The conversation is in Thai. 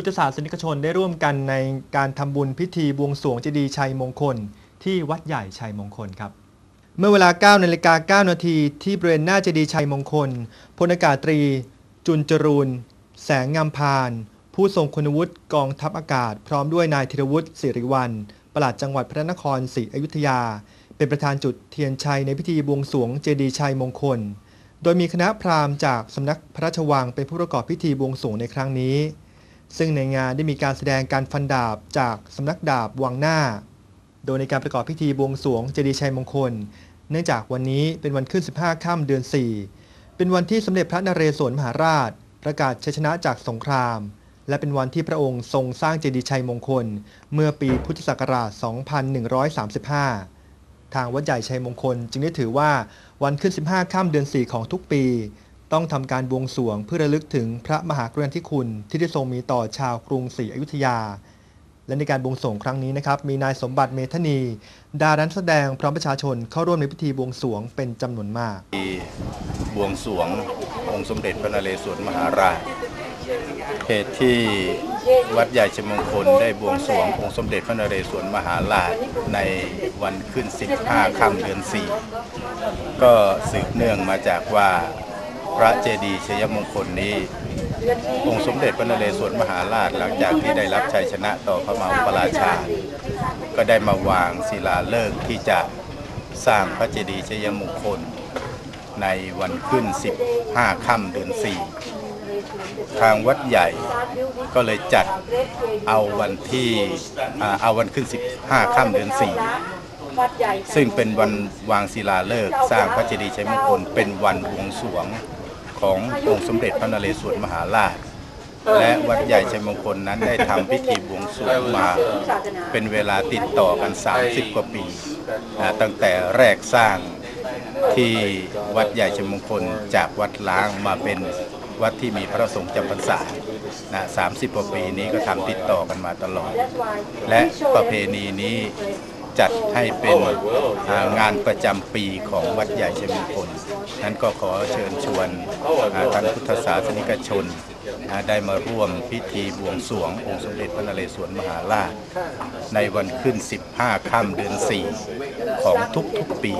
พุทธศาสนิกชนได้ร่วมกันในการทำบุญพิธีบวงสรวงเจดีย์ชัยมงคล ที่วัดใหญ่ชัยมงคลครับ เมื่อเวลา9นาฬิกา9นาทีที่บริเวณหน้าเจดีย์ชัยมงคลพลอากาศตรี จุนจรูน แสงงามพาน ผู้ทรงคุณวุฒิกองทัพอากาศ พร้อมด้วยนายธีรวุฒิสิริวัลปลัดจังหวัดพระนครศรีอยุธยา เป็นประธานจุดเทียนชัยในพิธีบวงสรวงเจดีย์ชัยมงคล โดยมีคณะพราหมณ์จากสำนักพระราชวังเป็นผู้ประกอบพิธีบวงสรวงในครั้งนี้ ซึ่งในงานได้มีการแสดงการฟันดาบจากสำนักดาบวังหน้า โดยในการประกอบพิธีบวงสรวงเจดีย์ชัยมงคล เนื่องจากวันนี้เป็นวันขึ้น 15 ค่ำเดือน 4 เป็นวันที่สมเด็จพระนเรศวรมหาราช ประกาศชัยชนะจากสงคราม และเป็นวันที่พระองค์ทรงสร้างเจดีย์ชัยมงคล เมื่อปีพุทธศักราช 2135 ทางวัดใหญ่ชัยมงคลจึงได้ถือว่าวันขึ้น 15 ค่ำเดือน 4 ของทุกปี ต้องทำการบวงสรวงเพื่อระลึกถึงพระมหากรุณาธิคุณที่ได้ทรงมีต่อชาวกรุงศรีอยุธยา และในการบวงสรวงครั้งนี้นะครับมีนายสมบัติเมธนี ดารานักแสดงพร้อมประชาชนเข้าร่วมในพิธีบวงสรวงเป็นจำนวนมากที่บวงสรวงองค์สมเด็จพระนเรศวรมหาราชเหตุที่วัดใหญ่ชมงคลได้บวงสรวงองค์สมเด็จพระนเรศวรมหาราชในวันขึ้น 15 ค่ำเดือน 4 ก็สืบเนื่องมาจากว่า พระเจดีย์ชัยมงคลนี้ องค์สมเด็จพระนเรศวรมหาราชหลังจากที่ได้รับชัยชนะต่อพระมหาอุปราชา ก็ได้มาวางศิลาฤกษ์ที่จะสร้างพระเจดีย์ชัยมงคล ในวันขึ้น 15 ค่ำเดือน 4 ทางวัดใหญ่ก็เลยจัดเอาวันที่เอาวันขึ้น 15 ค่ำเดือน 4ซึ่งเป็นวันวางศิลาฤกษ์สร้างพระเจดีย์ชัยมงคลเป็นวันบวงสรวง ขององค์สมเด็จพระนเรศวรมหาราช และวัดใหญ่ชัยมงคลนั้นได้ทำพิธีบวงสรวงมาเป็นเวลาติดต่อกัน 30 กว่าปีนะตั้งแต่แรกสร้างที่วัดใหญ่ชัยมงคลจากวัดล้างมาเป็นวัดที่มีพระสงฆ์จำพรรษานะ30กว่าปีนี้ก็ทำติดต่อกันมาตลอด และประเพณีนี้ จัดให้เป็นงานประจำปีของวัดใหญ่ชัยมงคลนั้นก็ขอเชิญชวนท่านพุทธศาสนิกชนได้มาร่วมพิธีบวงสรวงองค์สมเด็จพระนเรศวรมหาราช ในวันขึ้น 15 ค่ำเดือน 4 ของทุกๆปี